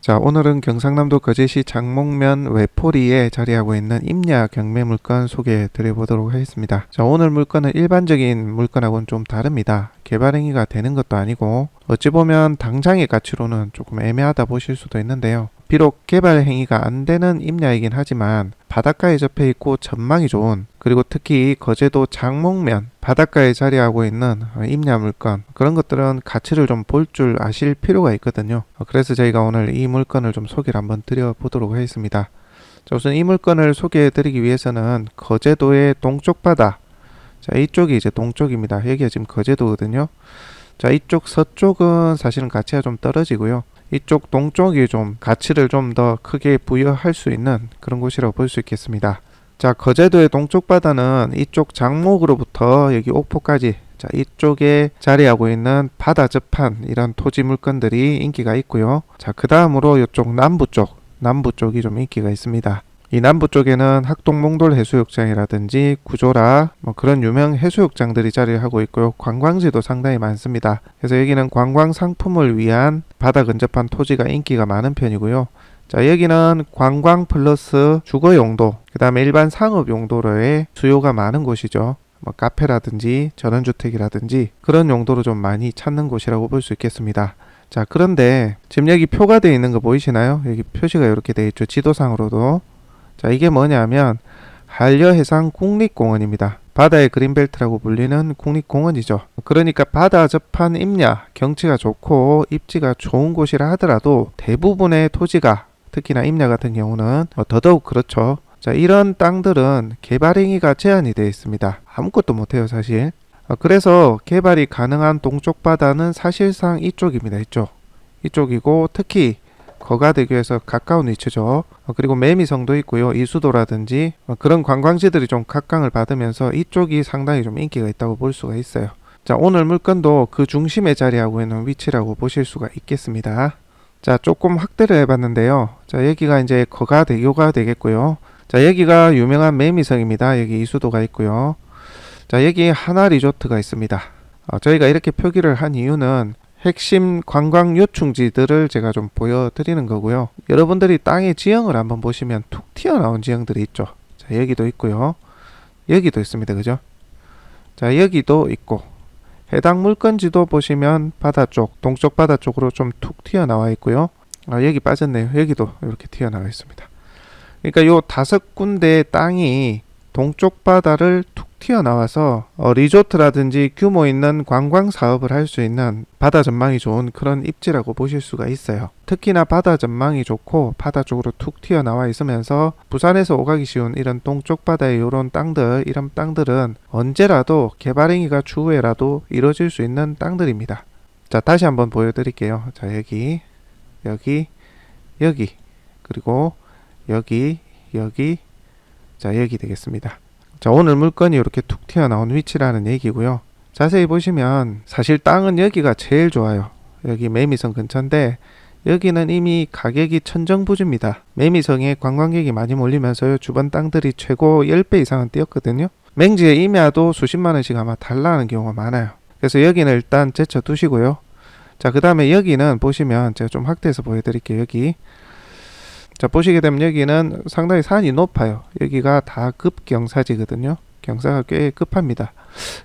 자, 오늘은 경상남도 거제시 장목면 외포리에 자리하고 있는 임야 경매 물건 소개해 드려보도록 하겠습니다. 자, 오늘 물건은 일반적인 물건하고는 좀 다릅니다. 개발 행위가 되는 것도 아니고 어찌 보면 당장의 가치로는 조금 애매하다 보실 수도 있는데요. 비록 개발 행위가 안 되는 임야이긴 하지만 바닷가에 접해 있고 전망이 좋은 그리고 특히 거제도 장목면 바닷가에 자리하고 있는 어, 임야 물건 그런 것들은 가치를 좀 볼 줄 아실 필요가 있거든요. 어, 그래서 저희가 오늘 이 물건을 좀 소개를 한번 드려보도록 하겠습니다. 자, 우선 이 물건을 소개해 드리기 위해서는 거제도의 동쪽 바다 자, 이쪽이 이제 동쪽입니다. 여기가 지금 거제도거든요. 자, 이쪽 서쪽은 사실은 가치가 좀 떨어지고요. 이쪽 동쪽이 좀 가치를 좀 더 크게 부여할 수 있는 그런 곳이라고 볼 수 있겠습니다. 자, 거제도의 동쪽 바다는 이쪽 장목으로부터 여기 옥포까지 자, 이쪽에 자리하고 있는 바다 접한 이런 토지 물건들이 인기가 있고요. 자, 그 다음으로 이쪽 남부 쪽, 남부 쪽이 좀 인기가 있습니다. 이 남부 쪽에는 학동 몽돌 해수욕장이라든지 구조라 뭐 그런 유명 해수욕장들이 자리하고 있고요. 관광지도 상당히 많습니다. 그래서 여기는 관광 상품을 위한 바다 근접한 토지가 인기가 많은 편이고요. 자, 여기는 관광 플러스 주거 용도, 그 다음에 일반 상업 용도로의 수요가 많은 곳이죠. 뭐 카페라든지 전원주택이라든지 그런 용도로 좀 많이 찾는 곳이라고 볼 수 있겠습니다. 자, 그런데 지금 여기 표가 되어 있는 거 보이시나요? 여기 표시가 이렇게 되어 있죠. 지도상으로도. 자, 이게 뭐냐면 한려해상 국립공원입니다. 바다의 그린벨트라고 불리는 국립공원이죠. 그러니까 바다 접한 임야, 경치가 좋고 입지가 좋은 곳이라 하더라도 대부분의 토지가 특히나 임야 같은 경우는 어, 더더욱 그렇죠. 자, 이런 땅들은 개발 행위가 제한이 되어 있습니다. 아무것도 못해요, 사실. 어, 그래서 개발이 가능한 동쪽 바다는 사실상 이쪽입니다. 이쪽. 이쪽이고 특히 거가대교에서 가까운 위치죠. 어, 그리고 매미성도 있고요. 이수도라든지 어, 그런 관광지들이 좀 각광을 받으면서 이쪽이 상당히 좀 인기가 있다고 볼 수가 있어요. 자, 오늘 물건도 그 중심에 자리하고 있는 위치라고 보실 수가 있겠습니다. 자, 조금 확대를 해봤는데요. 자, 여기가 이제 거가대교가 되겠고요. 자, 여기가 유명한 매미성입니다. 여기 이수도가 있고요. 자, 여기 하나 리조트가 있습니다. 어, 저희가 이렇게 표기를 한 이유는 핵심 관광 요충지들을 제가 좀 보여드리는 거고요. 여러분들이 땅의 지형을 한번 보시면 툭 튀어나온 지형들이 있죠. 자, 여기도 있고요. 여기도 있습니다. 그죠? 자, 여기도 있고 해당 물건지도 보시면 바다 쪽, 동쪽 바다 쪽으로 좀 툭 튀어나와 있고요. 아, 여기 빠졌네요. 여기도 이렇게 튀어나와 있습니다. 그러니까 요 다섯 군데의 땅이 동쪽 바다를 툭 튀어나와서 어, 리조트라든지 규모 있는 관광 사업을 할 수 있는 바다 전망이 좋은 그런 입지라고 보실 수가 있어요. 특히나 바다 전망이 좋고 바다 쪽으로 툭 튀어나와 있으면서 부산에서 오가기 쉬운 이런 동쪽 바다의 이런 땅들, 이런 땅들은 언제라도 개발 행위가 추후에라도 이루어질 수 있는 땅들입니다. 자, 다시 한번 보여드릴게요. 자, 여기, 여기, 여기, 그리고 여기, 여기, 자, 여기 되겠습니다. 자, 오늘 물건이 이렇게 툭 튀어나온 위치라는 얘기고요. 자세히 보시면 사실 땅은 여기가 제일 좋아요. 여기 매미성 근처인데 여기는 이미 가격이 천정부지입니다. 매미성에 관광객이 많이 몰리면서요. 주변 땅들이 최고 10배 이상은 뛰었거든요. 맹지의 임야도 수십만 원씩 아마 달라는 경우가 많아요. 그래서 여기는 일단 제쳐 두시고요. 자, 그 다음에 여기는 보시면 제가 좀 확대해서 보여드릴게요. 여기. 자, 보시게 되면 여기는 상당히 산이 높아요. 여기가 다 급경사지거든요. 경사가 꽤 급합니다.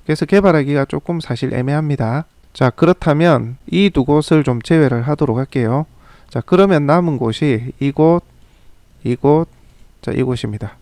그래서 개발하기가 조금 사실 애매합니다. 자, 그렇다면 이 두 곳을 좀 제외를 하도록 할게요. 자, 그러면 남은 곳이 이곳, 이곳, 자, 이곳입니다.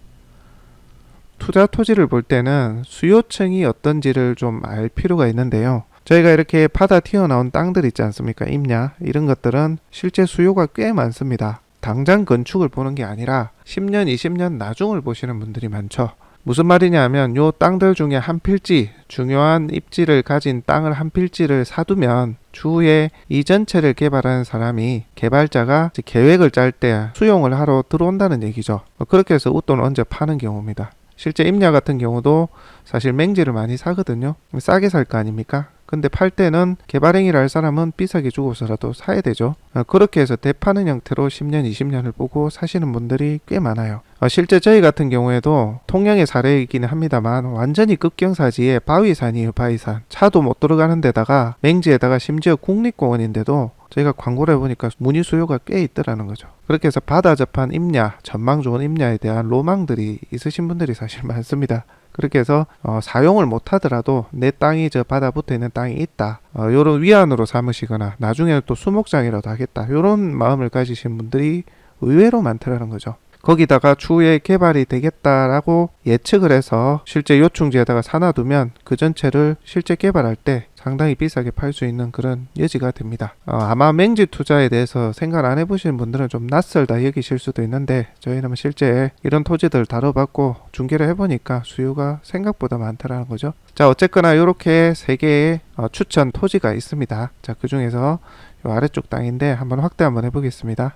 투자 토지를 볼 때는 수요층이 어떤지를 좀 알 필요가 있는데요. 저희가 이렇게 바다 튀어나온 땅들 있지 않습니까? 임야 이런 것들은 실제 수요가 꽤 많습니다. 당장 건축을 보는 게 아니라 10년, 20년 나중을 보시는 분들이 많죠. 무슨 말이냐 하면 요 땅들 중에 한 필지 중요한 입지를 가진 땅을 한 필지를 사두면 추후에 이 전체를 개발하는 사람이 개발자가 계획을 짤 때 수용을 하러 들어온다는 얘기죠. 어, 그렇게 해서 웃돈 얹어 파는 경우입니다. 실제 임야 같은 경우도 사실 맹지를 많이 사거든요. 싸게 살 거 아닙니까? 근데 팔 때는 개발행위를 할 사람은 비싸게 주고서라도 사야 되죠. 어, 그렇게 해서 대파는 형태로 10년, 20년을 보고 사시는 분들이 꽤 많아요. 어, 실제 저희 같은 경우에도 통영의 사례이기는 합니다만 완전히 급경사지에 바위산이에요, 바위산. 차도 못 들어가는 데다가 맹지에다가 심지어 국립공원인데도 저희가 광고를 해보니까 문의 수요가 꽤 있더라는 거죠. 그렇게 해서 바다 접한 임야, 전망 좋은 임야에 대한 로망들이 있으신 분들이 사실 많습니다. 그렇게 해서 어, 사용을 못 하더라도 내 땅이 저 바다 붙어 있는 땅이 있다. 어, 요런 위안으로 삼으시거나 나중에는 또 수목장이라도 하겠다. 요런 마음을 가지신 분들이 의외로 많더라는 거죠. 거기다가 추후에 개발이 되겠다라고 예측을 해서 실제 요충지에다가 사놔두면 그 전체를 실제 개발할 때 상당히 비싸게 팔 수 있는 그런 여지가 됩니다. 어, 아마 맹지 투자에 대해서 생각 안 해보시는 분들은 좀 낯설다 여기실 수도 있는데 저희는 실제 이런 토지들 다뤄봤고 중개를 해보니까 수요가 생각보다 많다라는 거죠. 자 어쨌거나 이렇게 세 개의 어, 추천 토지가 있습니다. 자그 중에서 요 아래쪽 땅인데 한번 확대 한번 해보겠습니다.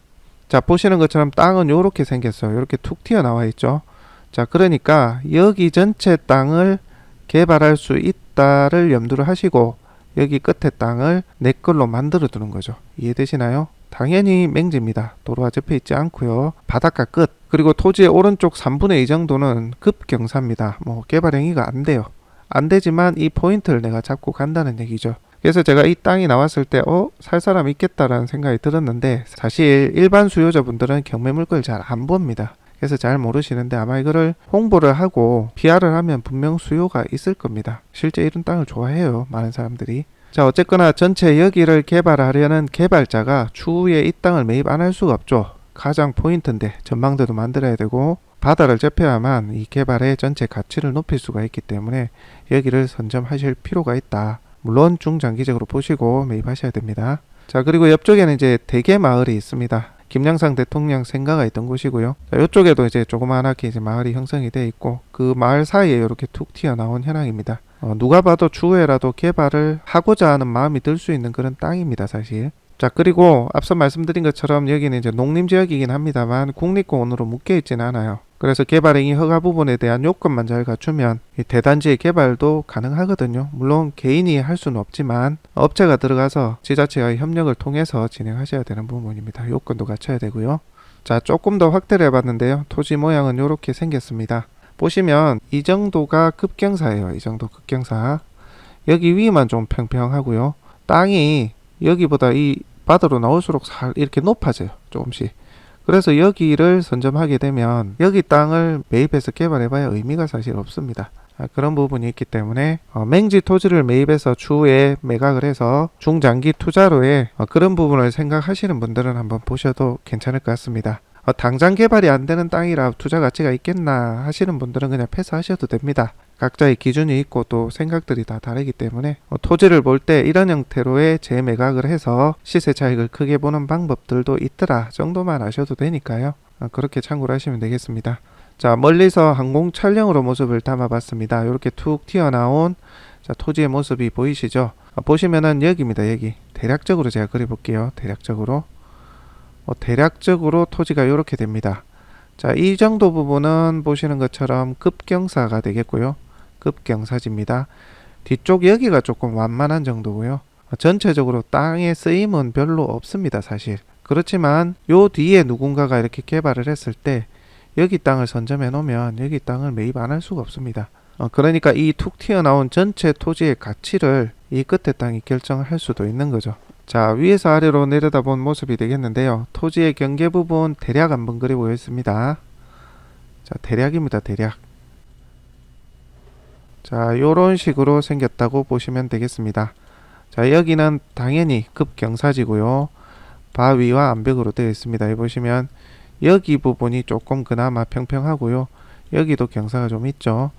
자 보시는 것처럼 땅은 이렇게 생겼어요. 이렇게 툭 튀어나와 있죠. 자 그러니까 여기 전체 땅을 개발할 수 있다를 염두를 하시고 여기 끝에 땅을 내 걸로 만들어 두는 거죠. 이해되시나요? 당연히 맹지입니다. 도로가 접해 있지 않고요. 바닷가 끝. 그리고 토지의 오른쪽 3분의 2 정도는 급경사입니다. 뭐 개발 행위가 안 돼요. 안 되지만 이 포인트를 내가 잡고 간다는 얘기죠. 그래서 제가 이 땅이 나왔을 때, 어, 살 사람 있겠다라는 생각이 들었는데, 사실 일반 수요자분들은 경매 물건을 잘 안 봅니다. 그래서 잘 모르시는데 아마 이거를 홍보를 하고 PR을 하면 분명 수요가 있을 겁니다. 실제 이런 땅을 좋아해요. 많은 사람들이. 자, 어쨌거나 전체 여기를 개발하려는 개발자가 추후에 이 땅을 매입 안 할 수가 없죠. 가장 포인트인데 전망대도 만들어야 되고 바다를 접해야만 이 개발의 전체 가치를 높일 수가 있기 때문에 여기를 선점하실 필요가 있다. 물론 중장기적으로 보시고 매입하셔야 됩니다. 자, 그리고 옆쪽에는 이제 대게 마을이 있습니다. 김양상 대통령 생가가 있던 곳이고요. 자, 이쪽에도 이제 조그만하게 이제 마을이 형성이 돼 있고 그 마을 사이에 이렇게 툭 튀어나온 현황입니다. 어, 누가 봐도 추후에라도 개발을 하고자 하는 마음이 들 수 있는 그런 땅입니다, 사실. 자, 그리고 앞서 말씀드린 것처럼 여기는 이제 농림 지역이긴 합니다만 국립공원으로 묶여 있지는 않아요. 그래서 개발행위 허가 부분에 대한 요건만 잘 갖추면 이 대단지의 개발도 가능하거든요. 물론 개인이 할 수는 없지만 업체가 들어가서 지자체와의 협력을 통해서 진행하셔야 되는 부분입니다. 요건도 갖춰야 되고요. 자, 조금 더 확대를 해봤는데요. 토지 모양은 이렇게 생겼습니다. 보시면 이 정도가 급경사예요. 이 정도 급경사. 여기 위만 좀 평평하고요. 땅이 여기보다 이 바다로 나올수록 살 이렇게 높아져요. 조금씩. 그래서 여기를 선점하게 되면 여기 땅을 매입해서 개발해봐야 의미가 사실 없습니다. 아, 그런 부분이 있기 때문에 어, 맹지 토지를 매입해서 추후에 매각을 해서 중장기 투자로의 어, 그런 부분을 생각하시는 분들은 한번 보셔도 괜찮을 것 같습니다. 어, 당장 개발이 안 되는 땅이라 투자 가치가 있겠나 하시는 분들은 그냥 패스하셔도 됩니다. 각자의 기준이 있고 또 생각들이 다 다르기 때문에 어, 토지를 볼 때 이런 형태로의 재매각을 해서 시세 차익을 크게 보는 방법들도 있더라 정도만 아셔도 되니까요. 어, 그렇게 참고를 하시면 되겠습니다. 자 멀리서 항공 촬영으로 모습을 담아봤습니다. 이렇게 툭 튀어나온 자, 토지의 모습이 보이시죠? 어, 보시면은 여기입니다. 여기 대략적으로 제가 그려볼게요. 대략적으로 어, 대략적으로 토지가 이렇게 됩니다. 자, 이 정도 부분은 보시는 것처럼 급경사가 되겠고요. 급경사지입니다. 뒤쪽 여기가 조금 완만한 정도고요. 어, 전체적으로 땅의 쓰임은 별로 없습니다, 사실. 그렇지만 요 뒤에 누군가가 이렇게 개발을 했을 때 여기 땅을 선점해 놓으면 여기 땅을 매입 안 할 수가 없습니다. 어, 그러니까 이 툭 튀어나온 전체 토지의 가치를 이 끝에 땅이 결정할 수도 있는 거죠. 자, 위에서 아래로 내려다본 모습이 되겠는데요. 토지의 경계 부분 대략 한번 그려보겠습니다. 자, 대략입니다, 대략. 자, 요런 식으로 생겼다고 보시면 되겠습니다. 자, 여기는 당연히 급경사지고요. 바위와 암벽으로 되어 있습니다. 여기 보시면 여기 부분이 조금 그나마 평평하고요. 여기도 경사가 좀 있죠.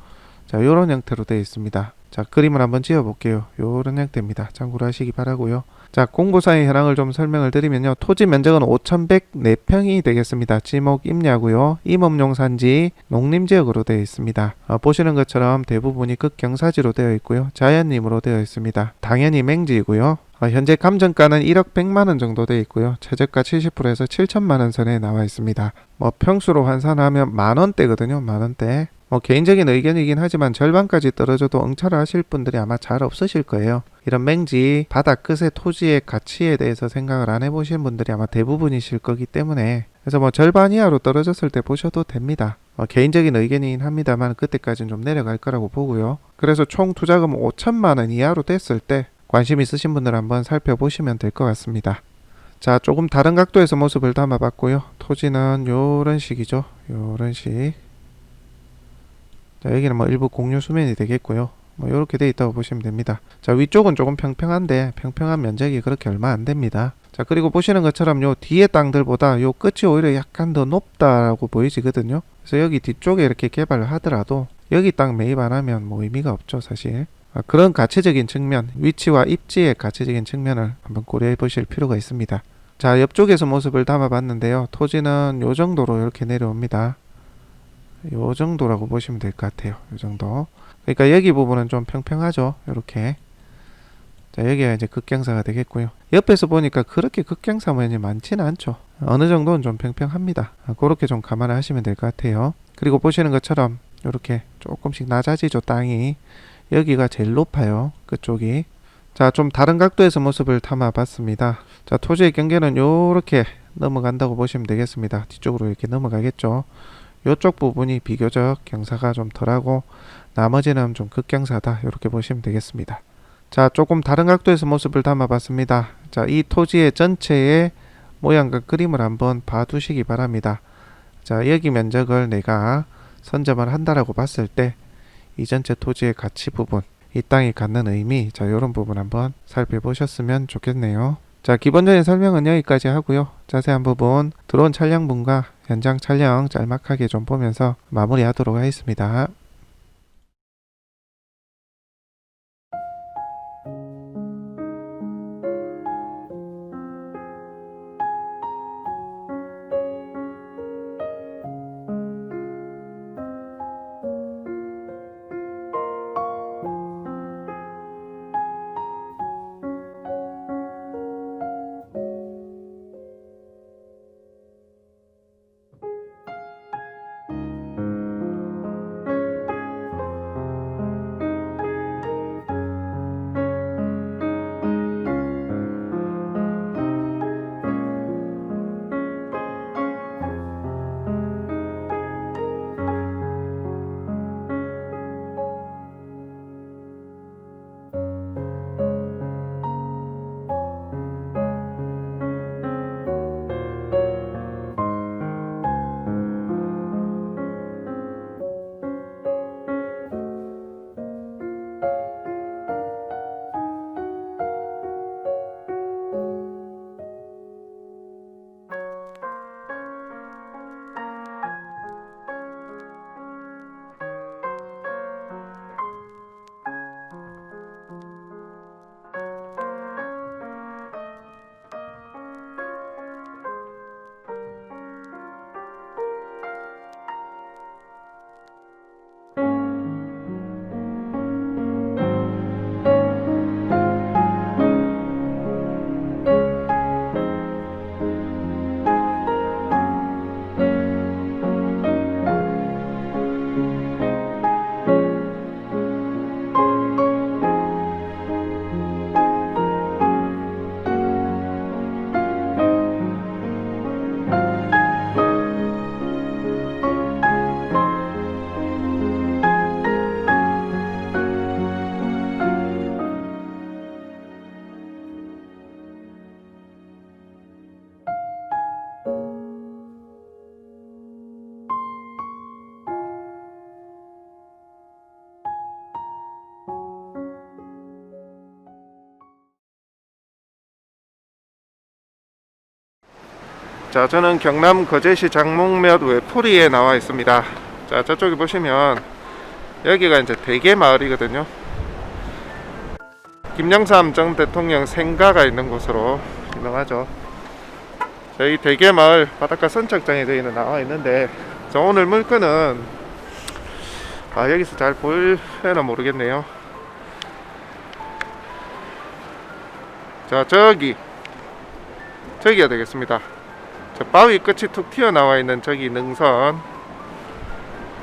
자, 요런 형태로 되어 있습니다. 자, 그림을 한번 지어 볼게요. 요런 형태입니다. 참고로 하시기 바라고요. 자, 공부사의 현황을 좀 설명을 드리면요. 토지 면적은 5,104평이 되겠습니다. 지목 임야고요. 임업용 산지 농림 지역으로 되어 있습니다. 어, 보시는 것처럼 대부분이 극경사지로 되어 있고요. 자연림으로 되어 있습니다. 당연히 맹지이고요. 어, 현재 감정가는 1억 100만 원 정도 되어 있고요. 최저가 70%에서 7천만 원 선에 나와 있습니다. 뭐 평수로 환산하면 만 원대거든요. 만 원대. 뭐 개인적인 의견이긴 하지만 절반까지 떨어져도 응찰을 하실 분들이 아마 잘 없으실 거예요. 이런 맹지 바닥 끝의 토지의 가치에 대해서 생각을 안 해보신 분들이 아마 대부분이실 거기 때문에 그래서 뭐 절반 이하로 떨어졌을 때 보셔도 됩니다. 어, 개인적인 의견이긴 합니다만 그때까지는 좀 내려갈 거라고 보고요. 그래서 총 투자금 5천만 원 이하로 됐을 때 관심 있으신 분들 한번 살펴보시면 될 것 같습니다. 자, 조금 다른 각도에서 모습을 담아봤고요. 토지는 요런 식이죠. 요런 식. 자, 여기는 뭐 일부 공유 수면이 되겠고요. 뭐 이렇게 돼 있다고 보시면 됩니다. 자, 위쪽은 조금 평평한데 평평한 면적이 그렇게 얼마 안 됩니다. 자, 그리고 보시는 것처럼 요 뒤에 땅들보다 요 끝이 오히려 약간 더 높다라고 보이지거든요. 그래서 여기 뒤쪽에 이렇게 개발을 하더라도 여기 땅 매입 안 하면 뭐 의미가 없죠, 사실. 아, 그런 가치적인 측면, 위치와 입지의 가치적인 측면을 한번 고려해 보실 필요가 있습니다. 자, 옆쪽에서 모습을 담아 봤는데요. 토지는 요 정도로 이렇게 내려옵니다. 요 정도라고 보시면 될 것 같아요. 요 정도. 그러니까 여기 부분은 좀 평평하죠. 이렇게. 자, 여기가 이제 극경사가 되겠고요. 옆에서 보니까 그렇게 극경사 모양이 많지는 않죠. 어느 정도는 좀 평평합니다. 아, 그렇게 좀 감안을 하시면 될 것 같아요. 그리고 보시는 것처럼 이렇게 조금씩 낮아지죠, 땅이. 여기가 제일 높아요. 그쪽이. 자, 좀 다른 각도에서 모습을 담아 봤습니다. 자, 토지의 경계는 요렇게 넘어간다고 보시면 되겠습니다. 뒤쪽으로 이렇게 넘어가겠죠. 요쪽 부분이 비교적 경사가 좀 덜하고 나머지는 좀 극경사다 이렇게 보시면 되겠습니다. 자 조금 다른 각도에서 모습을 담아봤습니다. 자이 토지의 전체의 모양과 그림을 한번 봐두시기 바랍니다. 자 여기 면적을 내가 선점을 한다라고 봤을 때 이 전체 토지의 가치 부분 이 땅이 갖는 의미 자 이런 부분 한번 살펴보셨으면 좋겠네요. 자 기본적인 설명은 여기까지 하고요. 자세한 부분 드론 촬영분과 현장 촬영 짤막하게 좀 보면서 마무리하도록 하겠습니다. 자, 저는 경남 거제시 장목면 외포리에 나와 있습니다. 자, 저쪽에 보시면 여기가 이제 대게 마을이거든요. 김영삼 전 대통령 생가가 있는 곳으로 유명하죠. 저희 대게마을 바닷가 선착장에 저희는 나와 있는데 저 오늘 물건은 아 여기서 잘 보일려나 모르겠네요. 자 저기 저기가 되겠습니다. 저 바위 끝이 툭 튀어나와 있는 저기 능선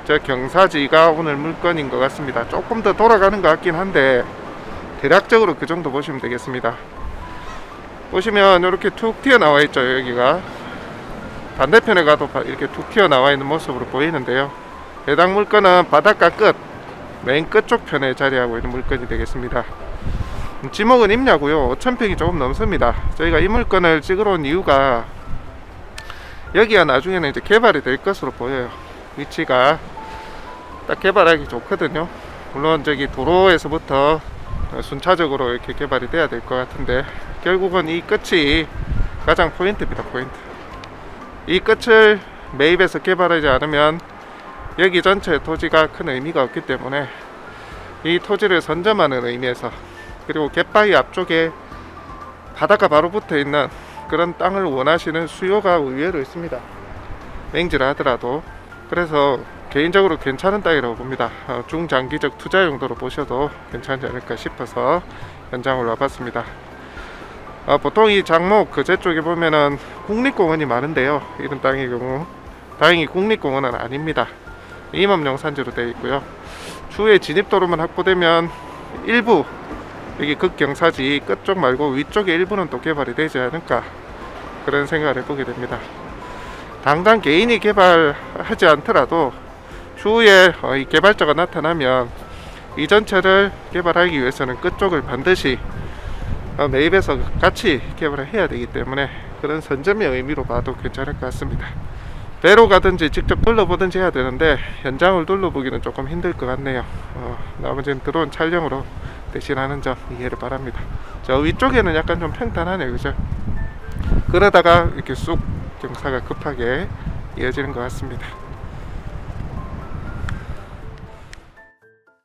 저 경사지가 오늘 물건인 것 같습니다. 조금 더 돌아가는 것 같긴 한데 대략적으로 그 정도 보시면 되겠습니다. 보시면 이렇게 툭 튀어나와 있죠 여기가 반대편에 가도 바- 이렇게 툭 튀어나와 있는 모습으로 보이는데요. 해당 물건은 바닷가 끝 맨 끝쪽 편에 자리하고 있는 물건이 되겠습니다. 지목은 임야고요. 5,000평이 조금 넘습니다. 저희가 이 물건을 찍으러 온 이유가 여기가 나중에는 이제 개발이 될 것으로 보여요. 위치가 딱 개발하기 좋거든요. 물론 저기 도로에서부터 순차적으로 이렇게 개발이 돼야 될 것 같은데 결국은 이 끝이 가장 포인트입니다. 포인트. 이 끝을 매입해서 개발하지 않으면 여기 전체 토지가 큰 의미가 없기 때문에 이 토지를 선점하는 의미에서 그리고 갯바위 앞쪽에 바닷가 바로 붙어 있는 그런 땅을 원하시는 수요가 의외로 있습니다. 맹지를 하더라도 그래서 개인적으로 괜찮은 땅이라고 봅니다. 어, 중장기적 투자 용도로 보셔도 괜찮지 않을까 싶어서 현장을 와봤습니다. 어, 보통 이 장목 그제 쪽에 보면은 국립공원이 많은데요. 이런 땅의 경우 다행히 국립공원은 아닙니다. 임업용 산지로 되어 있고요. 추후에 진입도로만 확보되면 일부 여기 극경사지 끝쪽 말고 위쪽에 일부는 또 개발이 되지 않을까 그런 생각을 해보게 됩니다. 당장 개인이 개발하지 않더라도 추후에 어, 이 개발자가 나타나면 이 전체를 개발하기 위해서는 끝쪽을 반드시 어, 매입해서 같이 개발을 해야 되기 때문에 그런 선점의 의미로 봐도 괜찮을 것 같습니다. 배로 가든지 직접 둘러보든지 해야 되는데 현장을 둘러보기는 조금 힘들 것 같네요. 어, 나머지는 드론 촬영으로 대신하는 점 이해를 바랍니다. 저 위쪽에는 약간 좀 평탄하네요, 그죠? 그러다가 이렇게 쑥 경사가 급하게 이어지는 것 같습니다.